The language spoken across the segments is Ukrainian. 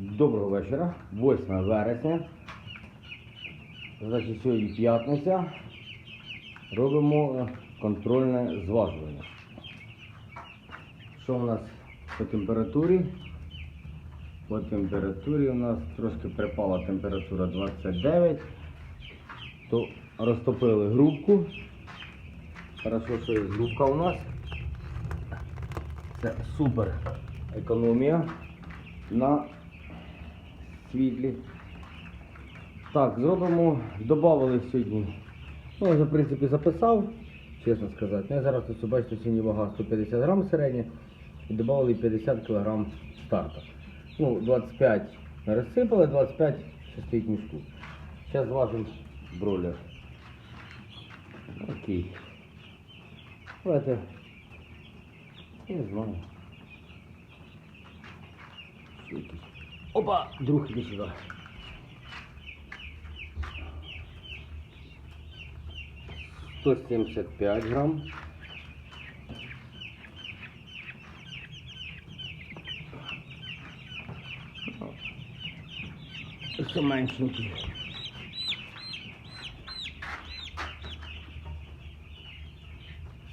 Доброго вечора. 8 вересня. Значить, сьогодні п'ятниця. Робимо е, контрольне зважування. Що у нас по температурі? По температурі у нас трошки припала температура 29. То розтопили грубку. Хорошо, що є грубка у нас. Це супер економія на світлі. Так, зробимо, додали сьогодні. Ну, вже, в принципі, записав, чесно сказати. Ну, зараз тут бачите, сьогодні вага 150 грам середня і додали 50 кг старта. Ну, 25 ми розсипали, 25 ще стоїть мішку. Зараз зважимо бройлер. Окей. Давайте. Не знаю. Що якийсь? Опа! Друг іди сюди. Сто семьдесят пять грамм. Все меншенький.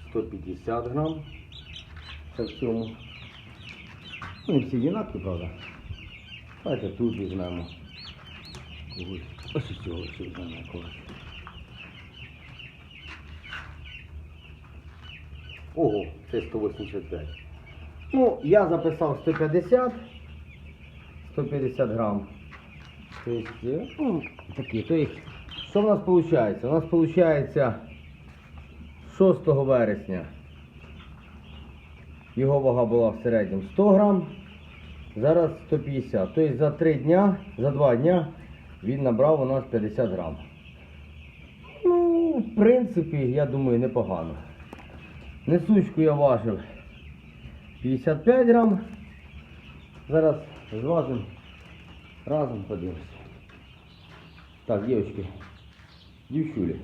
Сто пятьдесят грамм. Це в цьому. Ну, всі одинакові, правда. Давайте тут візьмемо. Когось. Ось із цього ще візьмемо когось. Ого, це 185. Ну, я записав 150. 150 грам. Тобто, ну, такі. Тобто, що в нас виходить? У нас виходить 6 вересня. Його вага була в середньому 100 грам. Зараз 150. Тобто за 3 дня, за 2 дня він набрав у нас 50 грам. Ну, в принципі, я думаю, непогано. Несучку я важив 55 грам. Зараз зважимо разом подивимося. Так, дівчатки, дівчулі,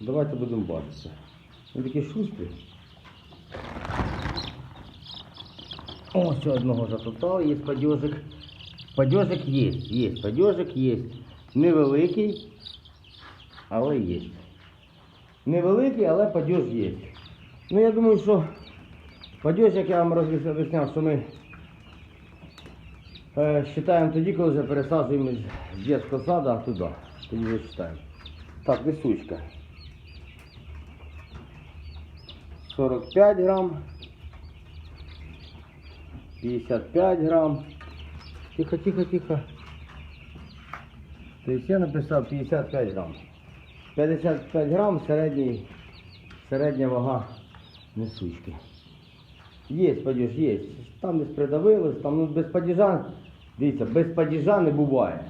давайте будемо бачитися. Ви такі шустрі. О, ще одного затоптали, є падежик. Падежик є, є, падежик є. Невеликий, але є. Невеликий, але падеж є. Ну я думаю, що падеж, як я вам роз'ясняв, що ми е, считаємо тоді, коли вже пересаджуємо з дитячого саду туди. Тоді вже читаємо. Так, несучка. 45 грам. 55 грам. Тихо, тихо, тихо. То есть я написав 55 грам. 55 грам середній, середня вага несучки. Є падіж, є. Там десь придавилось, там ну, без падіжа, дивіться, без падіжа не буває.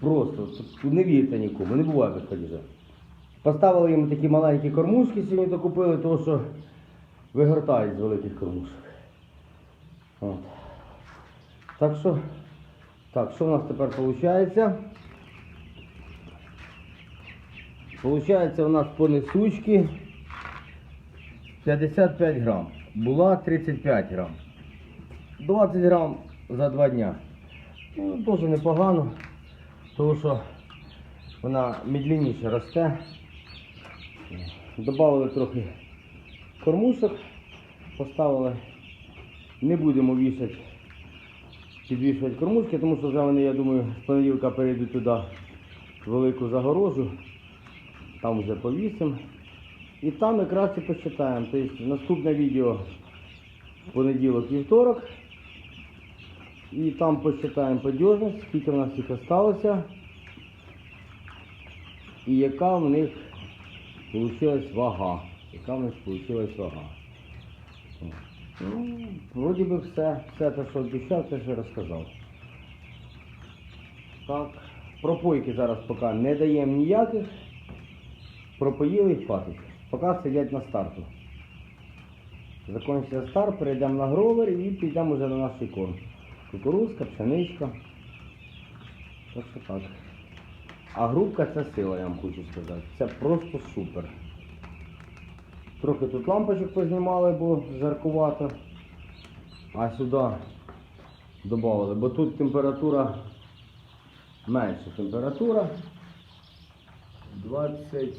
Просто не вірте нікому, не буває без падіжа. Поставили їм такі маленькі кормушки, сьогодні докупили, тому що вигортають з великих кормушок. От. Так що, так, що в нас тепер виходить? Получається у нас по несучки 55 грам. Була 35 грам. 20 грам за 2 дня. Ну, дуже непогано, тому що вона медленніше росте. Добавили трохи кормушок, поставили. Не будемо вішати, підвішувати кормушки, тому що вже вони, я думаю, з понеділка перейдуть туди велику загорожу. Там вже повісимо. І там якраз і почитаємо. Тобто наступне відео понеділок вівторок. І там почитаємо подіжність, скільки в нас їх залишилося. І яка в них вийшла вага. Яка в них вийшла вага. Ну, вроді би все, все те, що обіцяв, це вже розказав. Так, пропойки зараз поки не даємо ніяких. Пропоїли і хватить. Поки сидять на старту. Закінчиться старт, перейдемо на гровер і підемо вже на наш корм. Кукурузка, пшеничка. Так що так. А грубка це сила, я вам хочу сказати. Це просто супер. Трохи тут лампочок познімали, бо жаркувато. А сюди Добавили, бо тут температура менша температура. 20.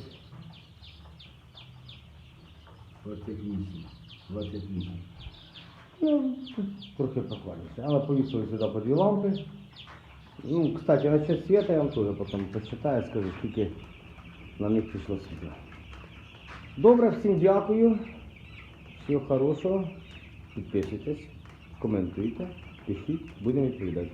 28. 28. Ну, трохи прохладніше. Але повісили сюди по дві лампи. Ну, кстати, насчет света я вам теж потім почитаю, скажу, скільки на них пішло світла. Добре, всім дякую. Всього хорошого. Підписуйтесь, коментуйте, пишіть, будемо відповідати.